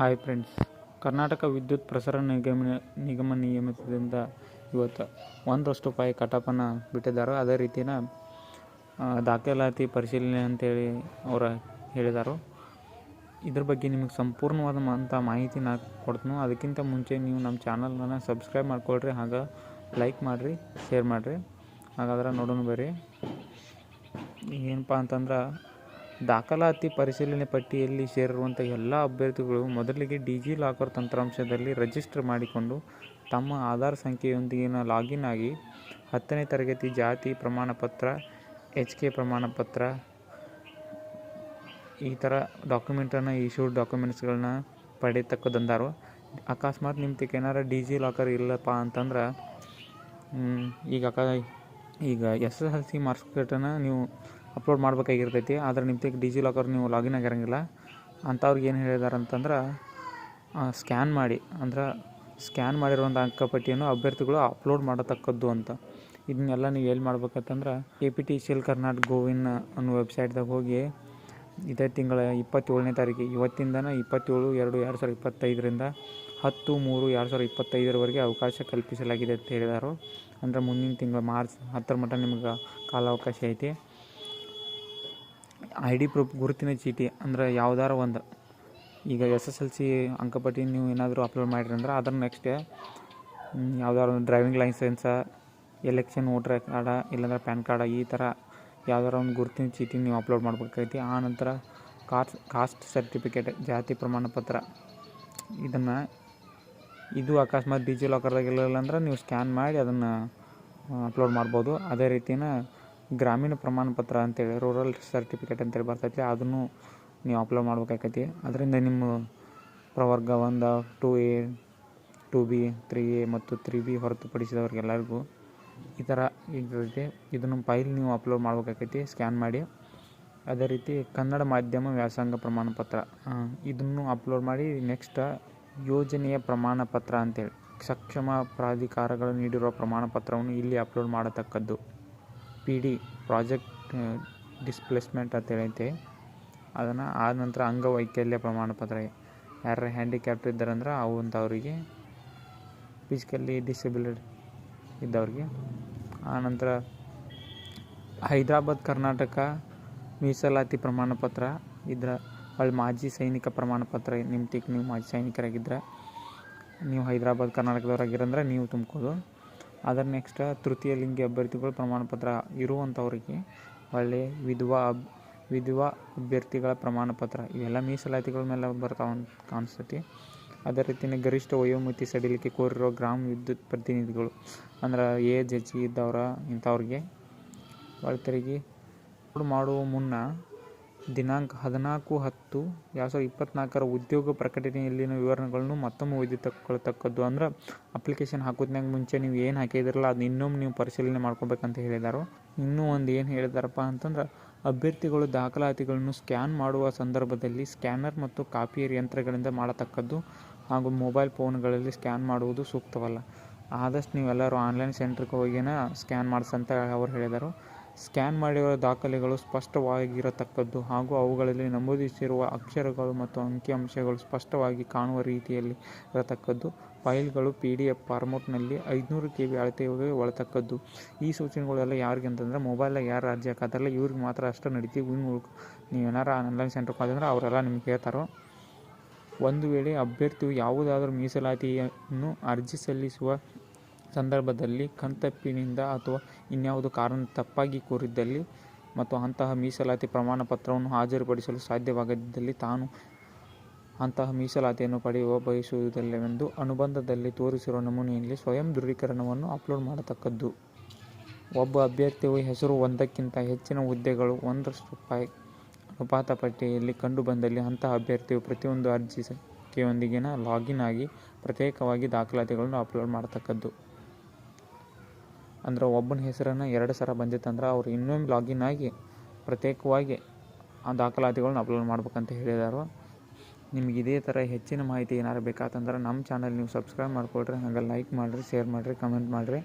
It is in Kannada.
ಹಾಯ್ ಫ್ರೆಂಡ್ಸ್ ಕರ್ನಾಟಕ ವಿದ್ಯುತ್ ಪ್ರಸರಣ ನಿಗಮ ನಿಗಮ ನಿಯಮಿತದಿಂದ ಇವತ್ತು ಒಂದಷ್ಟು ರೂಪಾಯಿ ಕಟಾಪನ್ನು ಬಿಟ್ಟಿದ್ದಾರೆ. ಅದೇ ರೀತಿನ ದಾಖಲಾತಿ ಪರಿಶೀಲನೆ ಅಂತೇಳಿ ಅವರು ಹೇಳಿದರು. ಇದ್ರ ಬಗ್ಗೆ ನಿಮಗೆ ಸಂಪೂರ್ಣವಾದ ಅಂಥ ಮಾಹಿತಿ ನಾ ಕೊಡ್ತೀನಿ. ಅದಕ್ಕಿಂತ ಮುಂಚೆ ನೀವು ನಮ್ಮ ಚಾನಲ್ನ ಸಬ್ಸ್ಕ್ರೈಬ್ ಮಾಡ್ಕೊಳ್ರಿ. ಹಾಗೆ ಲೈಕ್ ಮಾಡಿರಿ, ಶೇರ್ ಮಾಡಿರಿ. ಹಾಗಾದ್ರೆ ನೋಡೋಣ ಬರ್ರಿ. ಏನಪ್ಪ ಅಂತಂದ್ರೆ ದಾಖಲಾತಿ ಪರಿಶೀಲನೆ ಪಟ್ಟಿಯಲ್ಲಿ ಸೇರಿರುವಂಥ ಎಲ್ಲ ಅಭ್ಯರ್ಥಿಗಳು ಮೊದಲಿಗೆ ಡಿಜಿ ಲಾಕರ್ ತಂತ್ರಾಂಶದಲ್ಲಿ ರಿಜಿಸ್ಟರ್ ಮಾಡಿಕೊಂಡು ತಮ್ಮ ಆಧಾರ್ ಸಂಖ್ಯೆಯೊಂದಿಗಿನ ಲಾಗಿನ್ ಆಗಿ ಹತ್ತನೇ ತರಗತಿ ಜಾತಿ ಪ್ರಮಾಣಪತ್ರ, ಎಚ್ ಕೆ ಪ್ರಮಾಣಪತ್ರ ಈ ಥರ ಡಾಕ್ಯುಮೆಂಟನ್ನು ಇಶ್ಯೂಡ್ ಡಾಕ್ಯುಮೆಂಟ್ಸ್ಗಳನ್ನ ಪಡೆಯತಕ್ಕದಂದಾರು ಅಕಸ್ಮಾತ್ ನಿಮ್ಮ ತಿಕ್ಕ ಏನಾರ ಡಿ ಜಿ ಲಾಕರ್ ಇಲ್ಲಪ್ಪ ಅಂತಂದ್ರೆ ಈಗ ಅಕ ಈಗ S S L C marks ನೀವು ಅಪ್ಲೋಡ್ ಮಾಡಬೇಕಾಗಿರ್ತೈತಿ, ಆದ್ರೆ ನಿಮ್ಮ ಡಿಜಿ ಲಾಕರ್ ನೀವು ಲಾಗಿನ್ ಆಗಿರಂಗಿಲ್ಲ. ಅಂಥವ್ರಿಗೆ ಏನು ಹೇಳಿದಾರೆ ಅಂತಂದ್ರೆ ಸ್ಕ್ಯಾನ್ ಮಾಡಿ, ಅಂದ್ರೆ ಸ್ಕ್ಯಾನ್ ಮಾಡಿರುವಂಥ ಅಂಕಪಟ್ಟಿಯನ್ನು ಅಭ್ಯರ್ಥಿಗಳು ಅಪ್ಲೋಡ್ ಮಾಡತಕ್ಕದ್ದು ಅಂತ. ಇದನ್ನೆಲ್ಲ ನೀವು ಎಲ್ಲಿ ಮಾಡ್ಬೇಕಂತಂದ್ರೆ A P T C L Karnataka gov in ಅನ್ನೋ ವೆಬ್ಸೈಟ್ದಾಗ ಹೋಗಿ, ಇದೇ ತಿಂಗಳ ಇಪ್ಪತ್ತೇಳನೇ ತಾರೀಕು ಇವತ್ತಿಂದನ ಇಪ್ಪತ್ತೇಳು ಎರಡು ಎರಡು ಸಾವಿರದ ಇಪ್ಪತ್ತೈದರಿಂದ ಹತ್ತು ಮೂರು ಎರಡು ಸಾವಿರದ ಇಪ್ಪತ್ತೈದರವರೆಗೆ ಅವಕಾಶ ಕಲ್ಪಿಸಲಾಗಿದೆ ಅಂತ ಹೇಳಿದರು. ಅಂದರೆ ಮುಂದಿನ ತಿಂಗಳು ಮಾರ್ಚ್ ಹತ್ತರ ಮಟ್ಟ ನಿಮ್ಗೆ ಕಾಲಾವಕಾಶ ಐತಿ. ಐ ಡಿ ಪ್ರೂಫ್ ಗುರುತಿನ ಚೀಟಿ ಅಂದ್ರೆ ಯಾವ್ದಾರ ಒಂದು. ಈಗ ಎಸ್ ಎಸ್ ಎಲ್ ಸಿ ಅಂಕಪಟ್ಟಿ ನೀವು ಏನಾದರೂ ಅಪ್ಲೋಡ್ ಮಾಡಿರಿ ಅಂದ್ರೆ ಅದರ ನೆಕ್ಸ್ಟ್ ಯಾವ್ದಾದ್ರು ಒಂದು driving licence election voter card ಇಲ್ಲಾಂದ್ರೆ ಪ್ಯಾನ್ ಕಾರ್ಡ ಈ ಥರ ಯಾವ್ದಾರ ಒಂದು ಗುರುತಿನ ಚೀಟಿ ನೀವು ಅಪ್ಲೋಡ್ ಮಾಡ್ಬೇಕಾಗೈತಿ. ಆ ನಂತರ ಕಾಸ್ಟ್ ಕಾಸ್ಟ್ ಸರ್ಟಿಫಿಕೇಟ್ ಜಾತಿ ಪ್ರಮಾಣ ಪತ್ರ. ಇದನ್ನು ಇದು ಅಕಸ್ಮಾತ್ ಡಿಜಿ ಲಾಕರ್ದಾಗ ಇರಲಿಲ್ಲ ಅಂದ್ರೆ ನೀವು ಸ್ಕ್ಯಾನ್ ಮಾಡಿ ಅದನ್ನು ಅಪ್ಲೋಡ್ ಮಾಡ್ಬೋದು. ಅದೇ ರೀತಿನ ಗ್ರಾಮೀಣ ಪ್ರಮಾಣ ಪತ್ರ ಅಂತೇಳಿ ರೂರಲ್ ಸರ್ಟಿಫಿಕೇಟ್ ಅಂತೇಳಿ ಬರ್ತೈತಿ, ಅದನ್ನು ನೀವು ಅಪ್ಲೋಡ್ ಮಾಡ್ಬೇಕಾಗೈತಿ ಅದರಿಂದ ನಿಮ್ಮ ಪ್ರವರ್ಗ ಒಂದು two A two B three A ಮತ್ತು ತ್ರೀ ಬಿ ಹೊರತುಪಡಿಸಿದವ್ರಿಗೆಲ್ಲರಿಗೂ ಈ ಥರ ಇರ್ತೈತಿ. ಇದನ್ನು ಫೈಲ್ ನೀವು ಅಪ್ಲೋಡ್ ಮಾಡ್ಬೇಕಾಗೈತಿ ಸ್ಕ್ಯಾನ್ ಮಾಡಿ. ಅದೇ ರೀತಿ ಕನ್ನಡ ಮಾಧ್ಯಮ ವ್ಯಾಸಂಗ ಪ್ರಮಾಣ ಪತ್ರ ಇದನ್ನು ಅಪ್ಲೋಡ್ ಮಾಡಿ. ನೆಕ್ಸ್ಟ್ ಯೋಜನೆಯ ಪ್ರಮಾಣ ಪತ್ರ ಅಂತೇಳಿ, ಸಕ್ಷಮ ಪ್ರಾಧಿಕಾರಗಳು ನೀಡಿರುವ ಪ್ರಮಾಣ ಪತ್ರವನ್ನು ಇಲ್ಲಿ ಅಪ್ಲೋಡ್ ಮಾಡತಕ್ಕದ್ದು. ಪಿ ಡಿ ಪ್ರಾಜೆಕ್ಟ್ ಡಿಸ್ಪ್ಲೇಸ್ಮೆಂಟ್ ಅಂತ ಹೇಳೈತೆ ಅದನ್ನು ಆದ ನಂತರ ಅಂಗವೈಕಲ್ಯ ಪ್ರಮಾಣ ಪತ್ರ. ಯಾರು ಹ್ಯಾಂಡಿಕ್ಯಾಪ್ಟ್ ಇದ್ದಾರಂದ್ರೆ ಅವು ಅಂಥವ್ರಿಗೆ ಫಿಸಿಕಲಿ ಡಿಸೇಬಲ್ಡ್ ಇದ್ದವ್ರಿಗೆ ಆನಂತರ ಹೈದರಾಬಾದ್, ಕರ್ನಾಟಕ ಮೀಸಲಾತಿ ಪ್ರಮಾಣ ಪತ್ರ. ಇದ್ರ ಅಲ್ಲಿ ಮಾಜಿ ಸೈನಿಕ ಪ್ರಮಾಣ ಪತ್ರ. ನಿಮ್ಮ ತಿಕ್ ನೀವು ಮಾಜಿ ಸೈನಿಕರಾಗಿದ್ದರೆ ನೀವು ಹೈದರಾಬಾದ್, ಕರ್ನಾಟಕದವರಾಗಿರಂದ್ರೆ ನೀವು ತುಂಬ್ಕೋದು. ಅದರ ನೆಕ್ಸ್ಟ್ ತೃತೀಯ ಲಿಂಗಿ ಅಭ್ಯರ್ಥಿಗಳು ಪ್ರಮಾಣಪತ್ರ ಇರುವಂಥವ್ರಿಗೆ ಒಳ್ಳೆಯ ವಿಧವಾ ಅಬ್, ವಿಧವಾ ಅಭ್ಯರ್ಥಿಗಳ ಪ್ರಮಾಣ ಪತ್ರ ಇವೆಲ್ಲ ಮೀಸಲಾತಿಗಳ ಮೇಲೆ ಬರ್ತಾವ ಅಂತ ಕಾಣಿಸ್ತೈತಿ. ಅದೇ ರೀತಿನೇ ಗರಿಷ್ಠ ವಯೋಮಿತಿ ಸಡಿಲಿಕೆ ಕೋರಿರೋ ಗ್ರಾಮ ವಿದ್ಯುತ್ ಪ್ರತಿನಿಧಿಗಳು ಅಂದ್ರೆ ಏಜ್ ಹೆಚ್ಚಿಗೆ ಇದ್ದವ್ರ ಇಂಥವ್ರಿಗೆ ಒಳತರಿಗೆ ಮಾಡುವ ಮುನ್ನ ದಿನಾಂಕ ಹದಿನಾಲ್ಕು ಹತ್ತು ಎರಡು ಸಾವಿರದ ಉದ್ಯೋಗ ಪ್ರಕಟಣೆಯಲ್ಲಿನ ವಿವರಗಳನ್ನು ಮತ್ತೊಮ್ಮೆ ಓದಿತಕ್ಕೊಳ್ತಕ್ಕದ್ದು ಅಂದ್ರೆ ಅಪ್ಲಿಕೇಶನ್ ಹಾಕೋದ್ನಾಗ ಮುಂಚೆ ನೀವು ಏನು ಹಾಕಿದಿರಲ್ಲ ಅದನ್ನ ಇನ್ನೊಮ್ಮೆ ನೀವು ಪರಿಶೀಲನೆ ಮಾಡ್ಕೋಬೇಕಂತ ಹೇಳಿದಾರೋ. ಇನ್ನೂ ಒಂದು ಏನು ಹೇಳಿದಾರಪ್ಪ ಅಂತಂದ್ರೆ ಅಭ್ಯರ್ಥಿಗಳು ದಾಖಲಾತಿಗಳನ್ನು ಸ್ಕ್ಯಾನ್ ಮಾಡುವ ಸಂದರ್ಭದಲ್ಲಿ ಸ್ಕ್ಯಾನರ್ ಮತ್ತು ಕಾಪಿಯರ್ ಯಂತ್ರಗಳಿಂದ ಮಾಡತಕ್ಕದ್ದು ಹಾಗೂ ಮೊಬೈಲ್ ಫೋನ್ಗಳಲ್ಲಿ ಸ್ಕ್ಯಾನ್ ಮಾಡುವುದು ಸೂಕ್ತವಲ್ಲ. ಆದಷ್ಟು ನೀವೆಲ್ಲರೂ ಆನ್ಲೈನ್ ಸೆಂಟ್ರಿಗೆ ಹೋಗಿನ ಸ್ಕ್ಯಾನ್ ಮಾಡಿಸಂತ ಅವ್ರು ಹೇಳಿದರು. ಸ್ಕ್ಯಾನ್ ಮಾಡಿರುವ ದಾಖಲೆಗಳು ಸ್ಪಷ್ಟವಾಗಿರತಕ್ಕದ್ದು ಹಾಗೂ ಅವುಗಳಲ್ಲಿ ನಮೂದಿಸಿರುವ ಅಕ್ಷರಗಳು ಮತ್ತು ಅಂಕಿಅಂಶಗಳು ಸ್ಪಷ್ಟವಾಗಿ ಕಾಣುವ ರೀತಿಯಲ್ಲಿ ಇರತಕ್ಕದ್ದು. ಫೈಲ್ಗಳು ಪಿ ಡಿ ಎಫ್ ಫಾರ್ಮೋಟ್ನಲ್ಲಿ ಐದುನೂರು ಕೆ ಬಿ ಅಳತೆಗೆ ಒಳತಕ್ಕದ್ದು. ಈ ಸೂಚನೆಗಳೆಲ್ಲ ಯಾರಿಗೆ ಅಂತಂದ್ರೆ ಮೊಬೈಲ್ ಯಾರು ಅರ್ಜಿ ಹಾಕತ್ತಾರಲ್ಲ ಇವ್ರಿಗೆ ಮಾತ್ರ ಅಷ್ಟು ನಡೀತೀವಿ. ನೀವು ಏನಾರ ಆನ್ಲೈನ್ ಸೆಂಟ್ರಿಗೆ ಹೋದಂದ್ರೆ ಅವರೆಲ್ಲ ನಿಮ್ಗೆ ಹೇಳ್ತಾರೋ? ಒಂದು ವೇಳೆ ಅಭ್ಯರ್ಥಿಯು ಯಾವುದಾದರೂ ಮೀಸಲಾತಿಯನ್ನು ಅರ್ಜಿ ಸಲ್ಲಿಸುವ ಸಂದರ್ಭದಲ್ಲಿ ಕಣ್ತಪ್ಪಿನಿಂದ ಅಥವಾ ಇನ್ಯಾವುದೋ ಕಾರಣ ತಪ್ಪಾಗಿ ಕೋರಿದ್ದಲ್ಲಿ ಮತ್ತು ಅಂತಹ ಮೀಸಲಾತಿ ಪ್ರಮಾಣ ಪತ್ರವನ್ನು ಹಾಜರುಪಡಿಸಲು ಸಾಧ್ಯವಾಗದಿದ್ದಲ್ಲಿ ತಾನು ಅಂತಹ ಮೀಸಲಾತಿಯನ್ನು ಪಡೆಯುವ ಬಯಸುವುದಿಲ್ಲವೆಂದು ಅನುಬಂಧದಲ್ಲಿ ತೋರಿಸಿರುವ ನಮೂನೆಯಲ್ಲಿ ಸ್ವಯಂ ದೃಢೀಕರಣವನ್ನು ಅಪ್ಲೋಡ್ ಮಾಡತಕ್ಕದ್ದು. ಒಬ್ಬ ಅಭ್ಯರ್ಥಿಯು ಹೆಸರು ಒಂದಕ್ಕಿಂತ ಹೆಚ್ಚಿನ ಹುದ್ದೆಗಳು ಒಂದರಷ್ಟು ರೂಪಾಯಿ ಅನುಪಾತ ಪಟ್ಟಿಯಲ್ಲಿ ಕಂಡುಬಂದಲ್ಲಿ ಅಂತಹ ಅಭ್ಯರ್ಥಿಯು ಪ್ರತಿಯೊಂದು ಅರ್ಜಿ ಸಂಖ್ಯೆಯೊಂದಿಗಿನ ಲಾಗಿನ್ ಆಗಿ ಪ್ರತ್ಯೇಕವಾಗಿ ದಾಖಲಾತಿಗಳನ್ನು ಅಪ್ಲೋಡ್ ಮಾಡತಕ್ಕದ್ದು. ಅಂದ್ರೆ ಒಬ್ಬನ ಹೆಸರನ್ನು ಎರಡು ಸಲ ಬಂದಿತ್ತಂದ್ರೆ ಅವ್ರು ಇನ್ನೊಮ್ಮೆ ಲಾಗಿನ್ ಆಗಿ ಪ್ರತ್ಯೇಕವಾಗಿ ಆ ದಾಖಲಾತಿಗಳನ್ನ ಅಪ್ಲೋಡ್ ಮಾಡ್ಬೇಕಂತ ಹೇಳಿದಾರು. ನಿಮ್ಗೆ ಇದೇ ಥರ ಹೆಚ್ಚಿನ ಮಾಹಿತಿ ಏನಾರು ಬೇಕಾತಂದ್ರೆ ನಮ್ಮ ಚಾನಲ್ ನೀವು ಸಬ್ಸ್ಕ್ರೈಬ್ ಮಾಡ್ಕೊಳ್ರಿ ಹಾಗೆ ಲೈಕ್ ಮಾಡಿರಿ ಶೇರ್ ಮಾಡಿರಿ ಕಮೆಂಟ್ ಮಾಡಿರಿ.